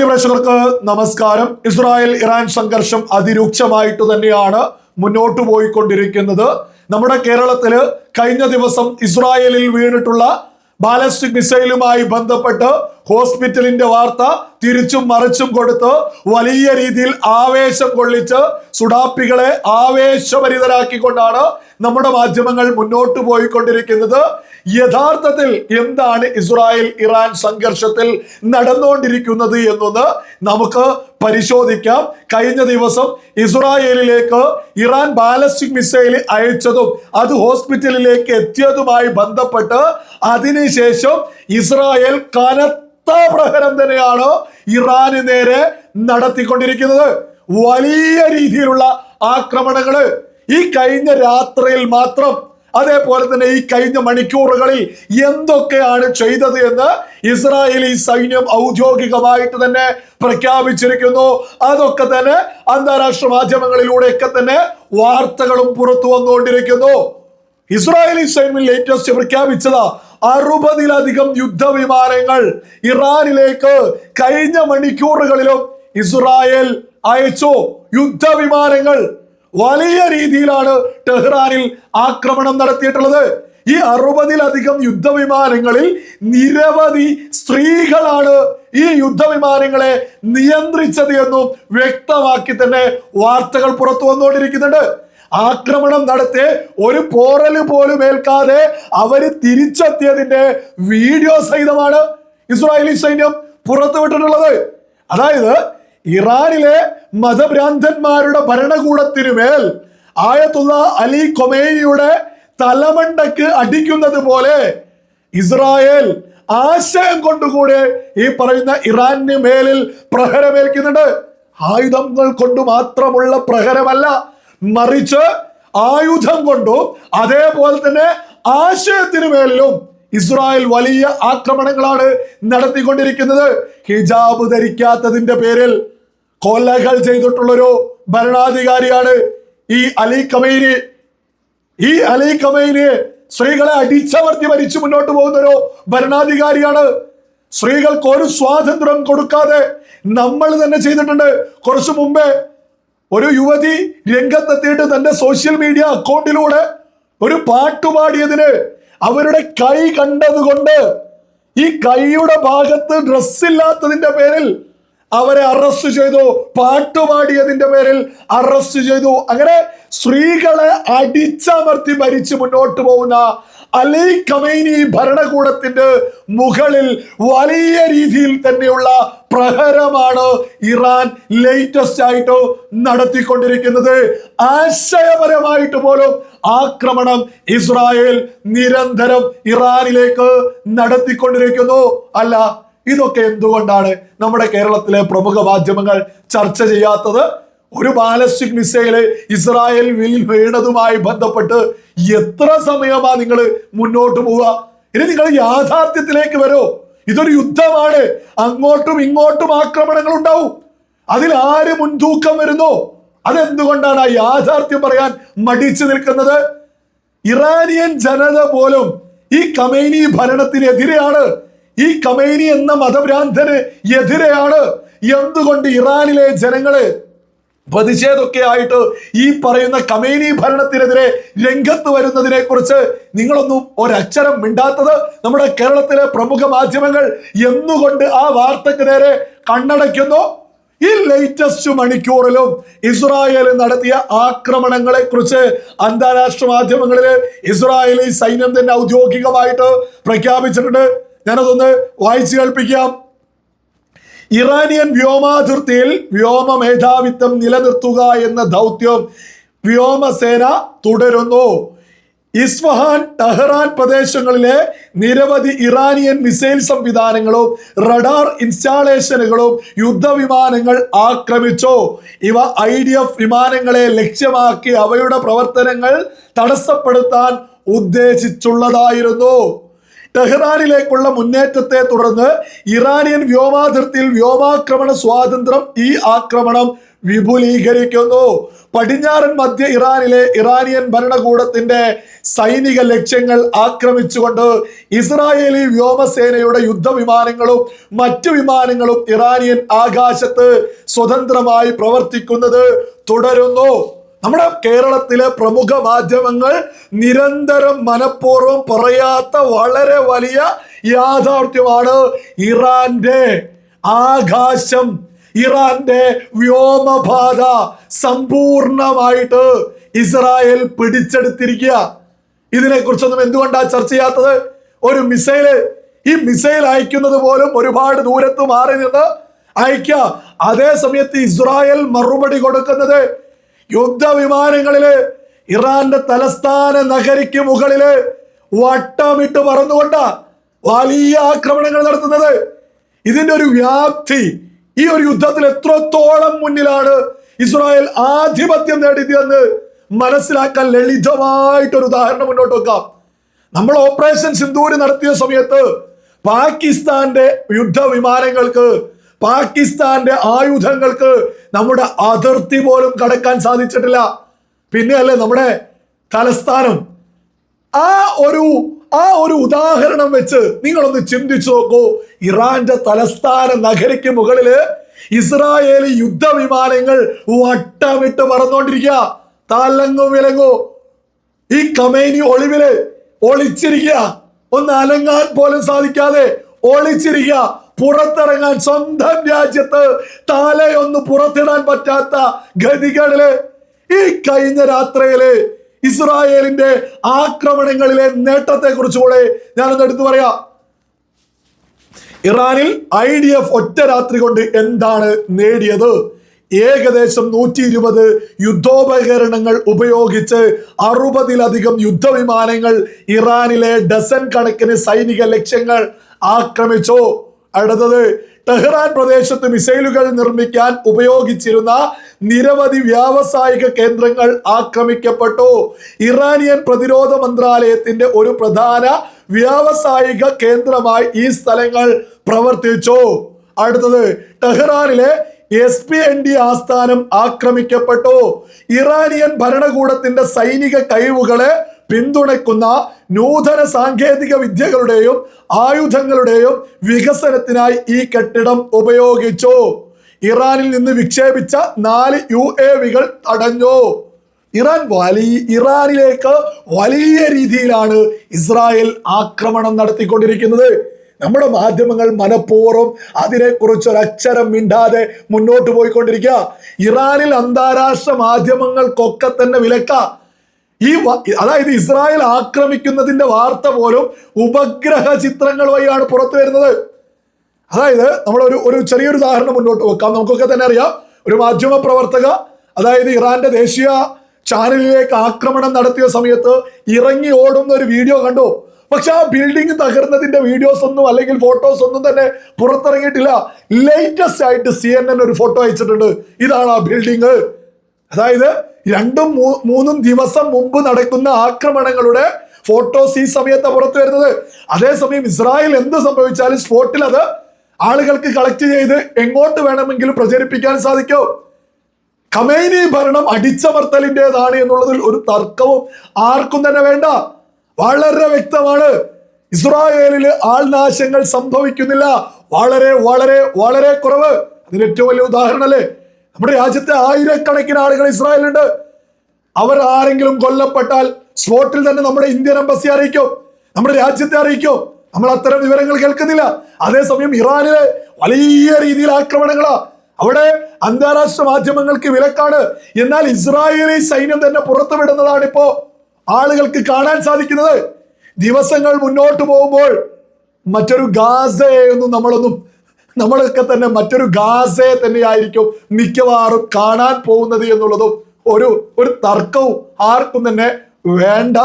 മാന്യപ്രേക്ഷകർക്ക് നമസ്കാരം. Israel Iran സംഘർഷം അതിരൂക്ഷമായിട്ട് തന്നെയാണ് മുന്നോട്ട് പോയിക്കൊണ്ടിരിക്കുന്നത്. നമ്മുടെ കേരളത്തിൽ കഴിഞ്ഞ ദിവസം ഇസ്രായേലിൽ വീണിട്ടുള്ള ബാലസ്റ്റിക് മിസൈലുമായി ബന്ധപ്പെട്ട് ഹോസ്പിറ്റലിന്റെ വാർത്ത തിരിച്ചും മറിച്ചും കൊടുത്ത് വലിയ രീതിയിൽ ആവേശം കൊള്ളിച്ച് സുഡാപ്പികളെ ആവേശഭരിതരാക്കിക്കൊണ്ടാണ് നമ്മുടെ മാധ്യമങ്ങൾ മുന്നോട്ട് പോയിക്കൊണ്ടിരിക്കുന്നത് യഥാർത്ഥത്തിൽ എന്താണ് ഇസ്രായേൽ ഇറാൻ സംഘർഷത്തിൽ നടന്നുകൊണ്ടിരിക്കുന്നത് എന്നൊന്ന് നമുക്ക് പരിശോധിക്കാം. കഴിഞ്ഞ ദിവസം ഇസ്രായേലിലേക്ക് ഇറാൻ ബാലസ്റ്റിക് മിസൈൽ അയച്ചതും അത് ഹോസ്പിറ്റലിലേക്ക് എത്തിയതുമായി ബന്ധപ്പെട്ട് അതിനുശേഷം ഇസ്രായേൽ കനത്ത പ്രഹരം തന്നെയാണ് ഇറാന് നേരെ നടത്തിക്കൊണ്ടിരിക്കുന്നത്. വലിയ രീതിയിലുള്ള ആക്രമണങ്ങൾ ഈ കഴിഞ്ഞ രാത്രിയിൽ മാത്രം അതേപോലെ തന്നെ ഈ കഴിഞ്ഞ മണിക്കൂറുകളിൽ എന്തൊക്കെയാണ് ചെയ്തത് എന്ന് ഇസ്രായേലി സൈന്യം ഔദ്യോഗികമായിട്ട് തന്നെ പ്രഖ്യാപിച്ചിരിക്കുന്നു. അതൊക്കെ തന്നെ അന്താരാഷ്ട്ര മാധ്യമങ്ങളിലൂടെയൊക്കെ തന്നെ വാർത്തകളും പുറത്തു വന്നുകൊണ്ടിരിക്കുന്നു. ഇസ്രായേലി സൈന്യം ലേറ്റസ്റ്റ് പ്രഖ്യാപിച്ചത് അറുപതിലധികം യുദ്ധവിമാനങ്ങൾ ഇറാനിലേക്ക് കഴിഞ്ഞ മണിക്കൂറുകളിലും ഇസ്രായേൽ അയച്ചു. യുദ്ധവിമാനങ്ങൾ വലിയ രീതിയിലാണ് ടെഹ്റാനിൽ ആക്രമണം നടത്തിയിട്ടുള്ളത്. ഈ അറുപതിലധികം യുദ്ധവിമാനങ്ങളിൽ നിരവധി സ്ത്രീകളാണ് ഈ യുദ്ധവിമാനങ്ങളെ നിയന്ത്രിച്ചത് എന്നും വ്യക്തമാക്കി തന്നെ വാർത്തകൾ പുറത്തു വന്നുകൊണ്ടിരിക്കുന്നുണ്ട്. ആക്രമണം നടത്തി ഒരു പോറൽ പോലും ഏൽക്കാതെ അവർ തിരിച്ചെത്തിയതിന്റെ വീഡിയോ സഹിതമാണ് ഇസ്രായേലി സൈന്യം പുറത്തുവിട്ടിട്ടുള്ളത്. അതായത് ഇറാനിലെ മതഭ്രാന്തന്മാരുടെ ഭരണകൂടത്തിനുമേൽ ആയത്തുള്ള അലി കൊമേനിയുടെ തലമണ്ടക്ക് അടിക്കുന്നത് പോലെ ഇസ്രായേൽ ആശയം കൊണ്ടുകൂടെ ഈ പറയുന്ന ഇറാന് മേലിൽ പ്രഹരമേൽക്കുന്നുണ്ട്. ആയുധങ്ങൾ കൊണ്ട് മാത്രമുള്ള പ്രഹരമല്ല മറിച്ച് ആയുധം കൊണ്ടും അതേപോലെ തന്നെ ആശയത്തിന് മേലിലും ഇസ്രായേൽ വലിയ ആക്രമണങ്ങളാണ് നടത്തിക്കൊണ്ടിരിക്കുന്നത്. ഹിജാബ് ധരിക്കാത്തതിന്റെ പേരിൽ കൊലകൾ ചെയ്തിട്ടുള്ളൊരു ഭരണാധികാരിയാണ് ഈ അലി കമൈനി ഈ അലി കമൈനി സ്ത്രീകളെ അടിച്ചമർത്തി മരിച്ചു മുന്നോട്ട് പോകുന്നൊരു ഭരണാധികാരിയാണ്. സ്ത്രീകൾക്ക് ഒരു സ്വാതന്ത്ര്യം കൊടുക്കാതെ നമ്മൾ തന്നെ ചെയ്തിട്ടുണ്ട്. കുറച്ചു മുമ്പേ ഒരു യുവതി രംഗത്തെത്തിയിട്ട് തന്റെ സോഷ്യൽ മീഡിയ അക്കൗണ്ടിലൂടെ ഒരു പാട്ടുപാടിയതിന് അവരുടെ കൈ കണ്ടതുകൊണ്ട് ഈ കൈയുടെ ഭാഗത്ത് ഡ്രസ്സില്ലാത്തതിന്റെ പേരിൽ അവരെ അറസ്റ്റ് ചെയ്തു പാട്ടുപാടിയതിന്റെ പേരിൽ അറസ്റ്റ് ചെയ്തു. അങ്ങനെ സ്ത്രീകളെ അടിച്ചമർത്തി ഭരിച്ചു മുന്നോട്ട് പോകുന്ന അലി കമൈനി ഭരണകൂടത്തിന്റെ മുകളിൽ വലിയ രീതിയിൽ തന്നെയുള്ള പ്രഹരമാണ് ഇറാൻ ലേറ്റസ്റ്റ് ആയിട്ട് നടത്തിക്കൊണ്ടിരിക്കുന്നത്. ആശയപരമായിട്ട് പോലും ആക്രമണം ഇസ്രായേൽ നിരന്തരം ഇറാനിലേക്ക് നടത്തിക്കൊണ്ടിരിക്കുന്നു. അല്ല ഇതൊക്കെ എന്തുകൊണ്ടാണ് നമ്മുടെ കേരളത്തിലെ പ്രമുഖ മാധ്യമങ്ങൾ ചർച്ച ചെയ്യാത്തത്? ഒരു ബാലസ്റ്റിക് മിസൈൽ ഇസ്രായേൽ വിൽ വീണതുമായി ബന്ധപ്പെട്ട് എത്ര സമയമാ നിങ്ങൾ മുന്നോട്ട് പോവുക? ഇനി നിങ്ങൾ യാഥാർത്ഥ്യത്തിലേക്ക് വരോ. ഇതൊരു യുദ്ധമാണ്. അങ്ങോട്ടും ഇങ്ങോട്ടും ആക്രമണങ്ങൾ ഉണ്ടാവും. അതിൽ ആര് മുൻതൂക്കം വരുന്നു? അതെന്തുകൊണ്ടാണ് ആ യാഥാർത്ഥ്യം പറയാൻ മടിച്ചു നിൽക്കുന്നത്? ഇറാനിയൻ ജനത പോലും ഈ കമൈനി ഭരണത്തിനെതിരെയാണ്. ഈ കമൈനി എന്ന മതഭ്രാന്തന് എതിരെയാണ്. എന്തുകൊണ്ട് ഇറാനിലെ ജനങ്ങൾ പ്രതിഷേധമൊക്കെ ആയിട്ട് ഈ പറയുന്ന കമേനി ഭരണത്തിനെതിരെ രംഗത്ത് വരുന്നതിനെ കുറിച്ച് നിങ്ങളൊന്നും ഒരക്ഷരം മിണ്ടാത്തത്? നമ്മുടെ കേരളത്തിലെ പ്രമുഖ മാധ്യമങ്ങൾ എന്നുകൊണ്ട് ആ വാർത്തക്ക് നേരെ കണ്ണടയ്ക്കുന്നു. ഈ ലേറ്റസ്റ്റ് മണിക്കൂറിലും ഇസ്രായേൽ നടത്തിയ ആക്രമണങ്ങളെ കുറിച്ച് അന്താരാഷ്ട്ര മാധ്യമങ്ങളിൽ ഇസ്രായേലി സൈന്യം തന്നെ ഔദ്യോഗികമായിട്ട് പ്രഖ്യാപിച്ചിട്ടുണ്ട്. ഞാനതൊന്ന് വായിച്ചു കേൾപ്പിക്കാം. ഇറാനിയൻ വ്യോമാതിർത്തിയിൽ വ്യോമ മേധാവിത്വം നിലനിർത്തുക എന്ന ദൗത്യം വ്യോമസേന തുടരുന്നു. ഇസ്ഫഹാൻ ടഹ്റാൻ പ്രദേശങ്ങളിലെ നിരവധി ഇറാനിയൻ മിസൈൽ സംവിധാനങ്ങളും റഡാർ ഇൻസ്റ്റാളേഷനുകളും യുദ്ധവിമാനങ്ങൾ ആക്രമിച്ചു. ഇവ ഐ ഡി എഫ് വിമാനങ്ങളെ ലക്ഷ്യമാക്കി അവയുടെ പ്രവർത്തനങ്ങൾ തടസ്സപ്പെടുത്താൻ ഉദ്ദേശിച്ചുള്ളതായിരുന്നു. ടെഹ്റാനിലേക്കുള്ള മുന്നേറ്റത്തെ തുടർന്ന് ഇറാനിയൻ വ്യോമാതിർത്തിയിൽ വ്യോമാക്രമണ സ്വാതന്ത്ര്യം ഈ ആക്രമണം വിപുലീകരിക്കുന്നു. പടിഞ്ഞാറൻ മധ്യ ഇറാനിലെ ഇറാനിയൻ ഭരണകൂടത്തിന്റെ സൈനിക ലക്ഷ്യങ്ങൾ ആക്രമിച്ചുകൊണ്ട് ഇസ്രായേലി വ്യോമസേനയുടെ യുദ്ധവിമാനങ്ങളും മറ്റു വിമാനങ്ങളും ഇറാനിയൻ ആകാശത്ത് സ്വതന്ത്രമായി പ്രവർത്തിക്കുന്നത് തുടരുന്നു. നമ്മുടെ കേരളത്തിലെ പ്രമുഖ മാധ്യമങ്ങൾ നിരന്തരം മനഃപൂർവം പറയാത്ത വളരെ വലിയ യാഥാർത്ഥ്യമാണ് ഇറാന്റെ ആകാശം. ഇറാന്റെ വ്യോമപാത സമ്പൂർണമായിട്ട് ഇസ്രായേൽ പിടിച്ചെടുത്തിരിക്കുക. ഇതിനെക്കുറിച്ചൊന്നും എന്തുകൊണ്ടാ ചർച്ച ചെയ്യാത്തത്? ഒരു മിസൈൽ ഈ മിസൈൽ അയക്കുന്നത് പോലും ഒരുപാട് ദൂരത്ത് മാറി നിന്ന് അയക്കുക അതേ സമയത്ത് ഇസ്രായേൽ മറുപടി കൊടുക്കുന്നത് യുദ്ധവിമാനങ്ങളിൽ ഇറാന്റെ തലസ്ഥാന നഗരിക്ക് മുകളിൽ വട്ടമിട്ട് പറന്നുകൊണ്ട വലിയ ആക്രമണങ്ങൾ നടത്തുന്നത്. ഇതിന്റെ ഒരു വ്യാപ്തി ഈ ഒരു യുദ്ധത്തിൽ എത്രത്തോളം മുന്നിലാണ് ഇസ്രായേൽ ആധിപത്യം നേടിയതെന്ന് മനസ്സിലാക്കാൻ ലളിതമായിട്ടൊരു ഉദാഹരണം മുന്നോട്ട് വെക്കാം. നമ്മൾ ഓപ്പറേഷൻ സിന്ദൂര് നടത്തിയ സമയത്ത് പാകിസ്ഥാന്റെ യുദ്ധവിമാനങ്ങൾക്ക് പാകിസ്ഥാന്റെ ആയുധങ്ങൾക്ക് നമ്മുടെ അതിർത്തി പോലും കടക്കാൻ സാധിച്ചിട്ടില്ല. പിന്നെയല്ലേ നമ്മുടെ തലസ്ഥാനം. ആ ഒരു ആ ഒരു ഉദാഹരണം വെച്ച് നിങ്ങളൊന്ന് ചിന്തിച്ചു നോക്കൂ. ഇറാന്റെ തലസ്ഥാന നഗരിക്ക് മുകളിൽ ഇസ്രായേലി യുദ്ധവിമാനങ്ങൾ വട്ടമിട്ട് പറന്നുകൊണ്ടിരിക്കുക തലങ്ങു വിലങ്ങു. ഈ കമേനി ഒളിവിൽ ഒളിച്ചിരിക്കുക. ഒന്ന് അലങ്ങാൻ പോലും സാധിക്കാതെ ഒളിച്ചിരിക്കുക. പുറത്തിറങ്ങാൻ സ്വന്തം രാജ്യത്ത് തലയൊന്ന് പുറത്തിടാൻ പറ്റാത്ത ഗതികളിൽ ഈ കഴിഞ്ഞ രാത്രിയിൽ ഇസ്രായേലിന്റെ ആക്രമണങ്ങളിലെ നേട്ടത്തെ കുറിച്ചുകൂടെ ഞാനൊന്ന് എടുത്തു പറയാം. ഇറാനിൽ ഐ ഡി എഫ് ഒറ്റ രാത്രി കൊണ്ട് എന്താണ് നേടിയത്? ഏകദേശം നൂറ്റി ഇരുപത് യുദ്ധോപകരണങ്ങൾ ഉപയോഗിച്ച് അറുപതിലധികം യുദ്ധവിമാനങ്ങൾ ഇറാനിലെ ഡസൻ കണക്കിന് സൈനിക ലക്ഷ്യങ്ങൾ ആക്രമിച്ചു. അടുത്തത് ടെഹ്റാൻ പ്രദേശത്ത് മിസൈലുകൾ നിർമ്മിക്കാൻ ഉപയോഗിച്ചിരുന്ന നിരവധി വ്യാവസായിക കേന്ദ്രങ്ങൾ ആക്രമിക്കപ്പെട്ടു. ഇറാനിയൻ പ്രതിരോധ മന്ത്രാലയത്തിന്റെ ഒരു പ്രധാന വ്യാവസായിക കേന്ദ്രമായി ഈ സ്ഥലങ്ങൾ പ്രവർത്തിച്ചു. അടുത്തത് ടെഹ്റാനിലെ എസ് പി എൻ ഡി ആസ്ഥാനം ആക്രമിക്കപ്പെട്ടു. ഇറാനിയൻ ഭരണകൂടത്തിന്റെ സൈനിക കഴിവുകളെ പിന്തുണയ്ക്കുന്ന നൂതന സാങ്കേതിക വിദ്യകളുടെയും ആയുധങ്ങളുടെയും വികസനത്തിനായി ഈ കെട്ടിടം ഉപയോഗിച്ചു. ഇറാനിൽ നിന്ന് വിക്ഷേപിച്ച നാല് യു എ വികൾ തടഞ്ഞു. ഇറാൻ വലിയ ഇറാനിലേക്ക് വലിയ രീതിയിലാണ് ഇസ്രായേൽ ആക്രമണം നടത്തിക്കൊണ്ടിരിക്കുന്നത്. നമ്മുടെ മാധ്യമങ്ങൾ മനഃപൂർവം അതിനെക്കുറിച്ച് ഒരു അക്ഷരം മിണ്ടാതെ മുന്നോട്ട് പോയിക്കൊണ്ടിരിക്കുക. ഇറാനിൽ അന്താരാഷ്ട്ര മാധ്യമങ്ങൾക്കൊക്കെ തന്നെ വിലക്ക. ഈ അതായത് ഇസ്രായേൽ ആക്രമിക്കുന്നതിന്റെ വാർത്ത പോലും ഉപഗ്രഹ ചിത്രങ്ങൾ വഴിയാണ് പുറത്തു വരുന്നത്. അതായത് നമ്മൾ ഒരു ഒരു ചെറിയൊരു ഉദാഹരണം മുന്നോട്ട് വെക്കാം. നമുക്കൊക്കെ തന്നെ അറിയാം. ഒരു മാധ്യമ പ്രവർത്തക അതായത് ഇറാന്റെ ദേശീയ ചാനലിലേക്ക് ആക്രമണം നടത്തിയ സമയത്ത് ഇറങ്ങി ഓടുന്ന ഒരു വീഡിയോ കണ്ടു. പക്ഷെ ആ ബിൽഡിംഗ് തകർന്നതിന്റെ വീഡിയോസ് ഒന്നും അല്ലെങ്കിൽ ഫോട്ടോസ് ഒന്നും തന്നെ പുറത്തിറങ്ങിയിട്ടില്ല. ലേറ്റസ്റ്റ് ആയിട്ട് സി ഒരു ഫോട്ടോ അയച്ചിട്ടുണ്ട്. ഇതാണ് ആ ബിൽഡിംഗ് അതായത് രണ്ടും മൂന്നും ദിവസം മുമ്പ് നടക്കുന്ന ആക്രമണങ്ങളുടെ ഫോട്ടോസ് ഈ സമയത്ത് പുറത്തു വരുന്നത്. അതേസമയം ഇസ്രായേൽ എന്ത് സംഭവിച്ചാലും സ്പോട്ടിൽ അത് ആളുകൾക്ക് കളക്ട് ചെയ്ത് എങ്ങോട്ട് വേണമെങ്കിലും പ്രചരിപ്പിക്കാൻ സാധിക്കും. കമേനി ഭരണം അടിച്ചമർത്തലിന്റെതാണ് എന്നുള്ളതിൽ ഒരു തർക്കവും ആർക്കും തന്നെ വേണ്ട. വളരെ വ്യക്തമാണ്. ഇസ്രായേലിൽ ആൾനാശങ്ങൾ സംഭവിക്കുന്നില്ല. വളരെ വളരെ വളരെ കുറവ്. അതിന് ഏറ്റവും വലിയ ഉദാഹരണമല്ലേ നമ്മുടെ രാജ്യത്തെ ആയിരക്കണക്കിന് ആളുകൾ ഇസ്രായേലുണ്ട് അവർ ആരെങ്കിലും കൊല്ലപ്പെട്ടാൽ സ്പോട്ടിൽ തന്നെ നമ്മുടെ ഇന്ത്യൻ എംബസി അറിയിക്കും. നമ്മുടെ രാജ്യത്തെ അറിയിക്കും. നമ്മൾ അത്തരം വിവരങ്ങൾ കേൾക്കുന്നില്ല. അതേസമയം ഇറാനിലെ വലിയ രീതിയിൽ ആക്രമണങ്ങളാ. അവിടെ അന്താരാഷ്ട്ര മാധ്യമങ്ങൾക്ക് വിലക്കാണ്. എന്നാൽ ഇസ്രായേലി സൈന്യം തന്നെ പുറത്തു വിടുന്നതാണ് ഇപ്പോ ആളുകൾക്ക് കാണാൻ സാധിക്കുന്നത്. ദിവസങ്ങൾ മുന്നോട്ട് പോകുമ്പോൾ മറ്റൊരു ഗാസയൊന്നും നമ്മളൊന്നും നമ്മളൊക്കെ തന്നെ മറ്റൊരു ഗാസയെ തന്നെയായിരിക്കും മിക്കവാറും കാണാൻ പോകുന്നത് എന്നുള്ളതും ഒരു ഒരു തർക്കവും ആർക്കും തന്നെ വേണ്ട.